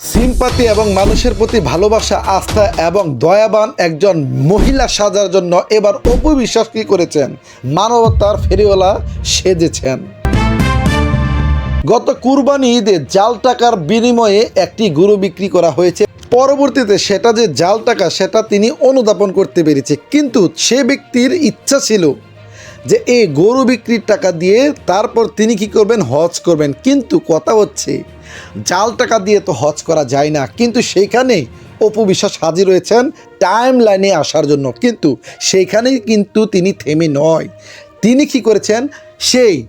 Sympathy এবং মানুষের প্রতি ভালোবাসা, আস্থা এবং দয়াবান একজন মহিলা সাজার জন্য এবার অপু বিশ্বাস কি করেছেন? মানবতার ফেরিওয়ালা সেজেছেন। গত কুরবানি ঈদে জাল টাকার বিনিময়ে একটি গরু বিক্রি করা হয়েছে। পরবর্তীতে সেটা যে জাল টাকা, সেটা তিনি অনুদাপন করতে পেরেছে। কিন্তু সে ব্যক্তির ইচ্ছা ছিল যে এই গরু বিক্রির টাকা দিয়ে তারপর তিনি কি করবেন? হজ করবেন। কিন্তু কথা হচ্ছে, জাল টাকা দিয়ে তো হজ করা যায় না। কিন্তু সেইখানে অপু বিশ্বাস হাজির হয়েছেন টাইম লাইনে আসার জন্য। কিন্তু সেইখানেই কিন্তু তিনি থেমে নয়। তিনি কি করেছেন? সেই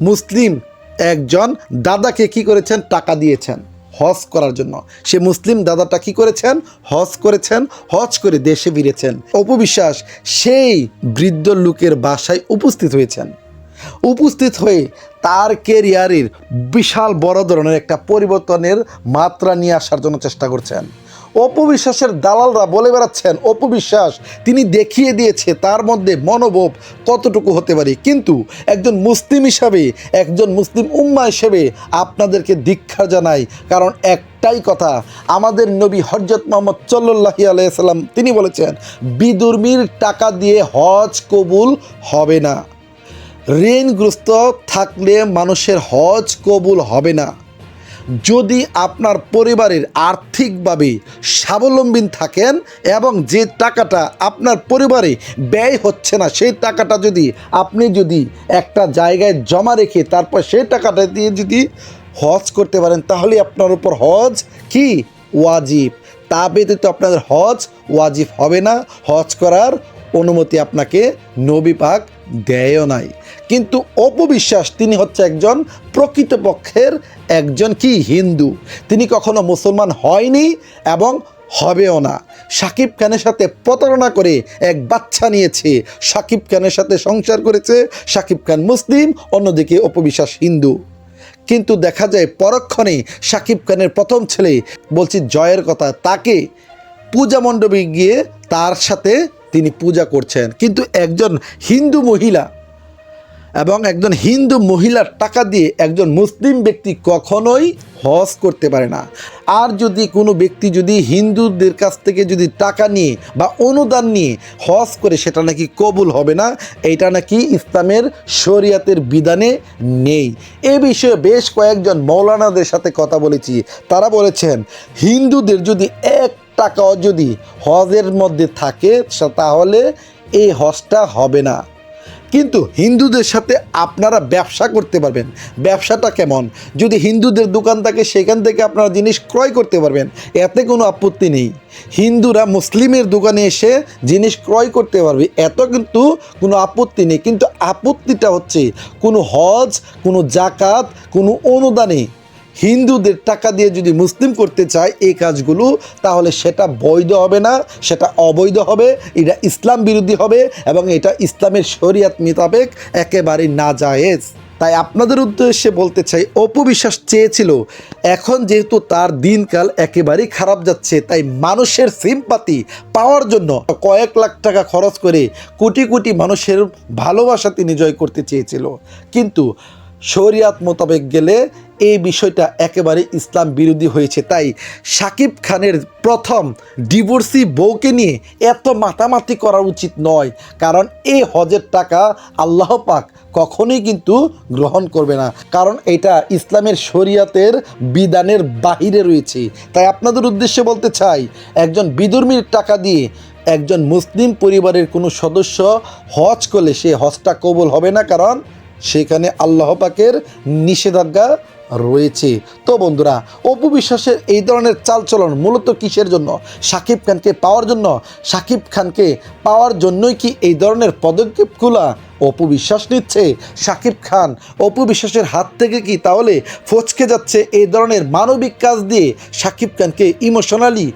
মুসলিম একজন দাদাকে কি করেছেন? টাকা দিয়েছেন। হজ করার জন্য। সে মুসলিম দাদাটা কি করেছেন? হজ করেছেন, হজ করে দেশে ফিরেছেন। অপবিশ্বাস সেই বৃদ্ধ লোকের বাসায় উপস্থিত হয়েছেন। উপস্থিত হয়ে তার কেরিয়ারের বিশাল বড় ধরনের একটা পরিবর্তনের মাত্রা নিয়ে আসার জন্য চেষ্টা করছেন। অপবিশ্বাসের দালালরা বলে বেড়াচ্ছেন, অপবিশ্বাস তিনি দেখিয়ে দিয়েছে তার মধ্যে মনোভাব কতটুকু হতে পারে। কিন্তু একজন মুসলিম হিসাবে, একজন মুসলিম উম্মা হিসেবে আপনাদেরকে দীক্ষা জানাই, কারণ একটাই কথা, আমাদের নবী হজরত মোহাম্মদ চল্লাহি আলাইসাল্লাম তিনি বলেছেন, বিদুর্মীর টাকা দিয়ে হজ কবুল হবে না। ঋণগ্রস্ত থাকলে মানুষের হজ কবুল হবে না। যদি আপনার পরিবারের আর্থিকভাবে স্বাবলম্বী থাকেন এবং যে টাকাটা আপনার পরিবারে ব্যয় হচ্ছে না, সেই টাকাটা যদি আপনি যদি একটা জায়গায় জমা রেখে তারপর সেই টাকাটা দিয়ে যদি হজ করতে পারেন, তাহলে আপনার উপর হজ কি? ওয়াজিব। তা ব্যতীত আপনাদের হজ ওয়াজিব হবে না। হজ করার অনুমতি আপনাকে নবী পাক দেয়ও নাই। কিন্তু অপবিশ্বাস, তিনি হচ্ছে একজন প্রকৃতপক্ষের একজন কি? হিন্দু। তিনি কখনো মুসলমান হয়নি এবং হবেও না। সাকিব খানের সাথে প্রতারণা করে এক বাচ্চা নিয়েছে। সাকিব খানের সাথে সংসার করেছে। সাকিব খান মুসলিম, অন্যদিকে অপবিশ্বাস হিন্দু। কিন্তু দেখা যায় পরক্ষণে সাকিব খানের প্রথম ছেলে, বলছি জয়ের কথা, তাকে পূজা মণ্ডপে গিয়ে তার সাথে তিনি পূজা করছেন। কিন্তু একজন হিন্দু মহিলা এবং একজন হিন্দু মহিলার টাকা দিয়ে একজন মুসলিম ব্যক্তি কখনোই হজ করতে পারে না। আর যদি কোনো ব্যক্তি যদি হিন্দুদের কাছ থেকে যদি টাকা নিয়ে বা অনুদান নিয়ে হজ করে, সেটা নাকি কবুল হবে না? এটা নাকি ইসলামের শরিয়াতের বিধানে নেই। এ বিষয়ে বেশ কয়েকজন মৌলানাদের সাথে কথা বলেছি। তারা বলেছেন, হিন্দুদের যদি এক টাকাও যদি হজের মধ্যে থাকে তাহলে এই হজটা হবে না। কিন্তু হিন্দুদের সাথে আপনারা ব্যবসা করতে পারবেন। ব্যবসাটা কেমন? যদি হিন্দুদের দোকান থাকে, সেখান থেকে আপনারা জিনিস ক্রয় করতে পারবেন। এতে কোনো আপত্তি নেই। হিন্দুরা মুসলিমের দোকানে এসে জিনিস ক্রয় করতে পারবে, এত কিন্তু কোনো আপত্তি নেই। কিন্তু আপত্তিটা হচ্ছে, কোনো হজ, কোনো জাকাত কোনো অনুদানে হিন্দুদের টাকা দিয়ে যদি মুসলিম করতে চায় এই কাজগুলো, তাহলে সেটা বৈধ হবে না, সেটা অবৈধ হবে, এটা ইসলাম বিরোধী হবে এবং এটা ইসলামের শরিয়াত মোতাবেক একেবারে না জায়েজ তাই আপনাদের উদ্দেশ্যে বলতে চাই অপবিশ্বাস চেয়েছিল, এখন যেহেতু তার দিনকাল একেবারেই খারাপ যাচ্ছে, তাই মানুষের সিম্পাতি পাওয়ার জন্য কয়েক লাখ টাকা খরচ করে কোটি কোটি মানুষের ভালোবাসা তিনি জয় করতে চেয়েছিল। কিন্তু শরিয়াত মোতাবেক গেলে এই বিষয়টা একেবারে ইসলাম বিরোধী হয়েছে। তাই সাকিব খানের প্রথম ডিভোর্সি বউকে নিয়ে এত মাতামাতি করা উচিত নয়। কারণ এই হজের টাকা আল্লাহ পাক কখনোই কিন্তু গ্রহণ করবে না। কারণ এটা ইসলামের শরিয়াতের বিধানের বাহিরে রয়েছে। তাই আপনাদের উদ্দেশ্যে বলতে চাই, একজন বিদুর্মীর টাকা দিয়ে একজন মুসলিম পরিবারের কোনো সদস্য হজ করলে সে হজটা কবল হবে না? কারণ সেখানে আল্লাহ পাকের নিষেধাজ্ঞা রয়েছে। তো বন্ধুরা, অপু বিশ্বাসের এই ধরনের চালচলন মূলত কিসের জন্য? সাকিব খানকে পাওয়ার জন্য? সাকিব খানকে পাওয়ার জন্যই কি এই ধরনের পদক্ষেপগুলা অপু বিশ্বাস নিচ্ছে? সাকিব খান, অপু বিশ্বাসের হাত থেকে কি তাহলে ফচকে যাচ্ছে এই ধরনের মানবিক কাজ দিয়ে সাকিব খানকে ইমোশনালি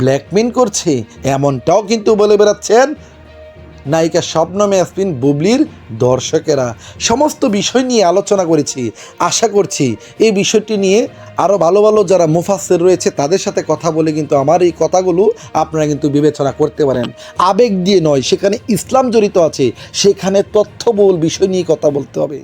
ব্ল্যাকমেল করছে? এমনটাও কিন্তু বলে বেড়াচ্ছেন নায়িকা স্বপ্নম ইয়াসমিন বুবলির দর্শকেরা। সমস্ত বিষয় নিয়ে আলোচনা করেছি। আশা করছি এই বিষয়টি নিয়ে আরও ভালো ভালো যারা মুফাসের রয়েছে, তাদের সাথে কথা বলে কিন্তু আমার এই কথাগুলো আপনারা কিন্তু বিবেচনা করতে পারেন। আবেগ দিয়ে নয়, সেখানে ইসলাম জড়িত আছে, সেখানে তথ্যবহুল বিষয় নিয়ে কথা বলতে হবে।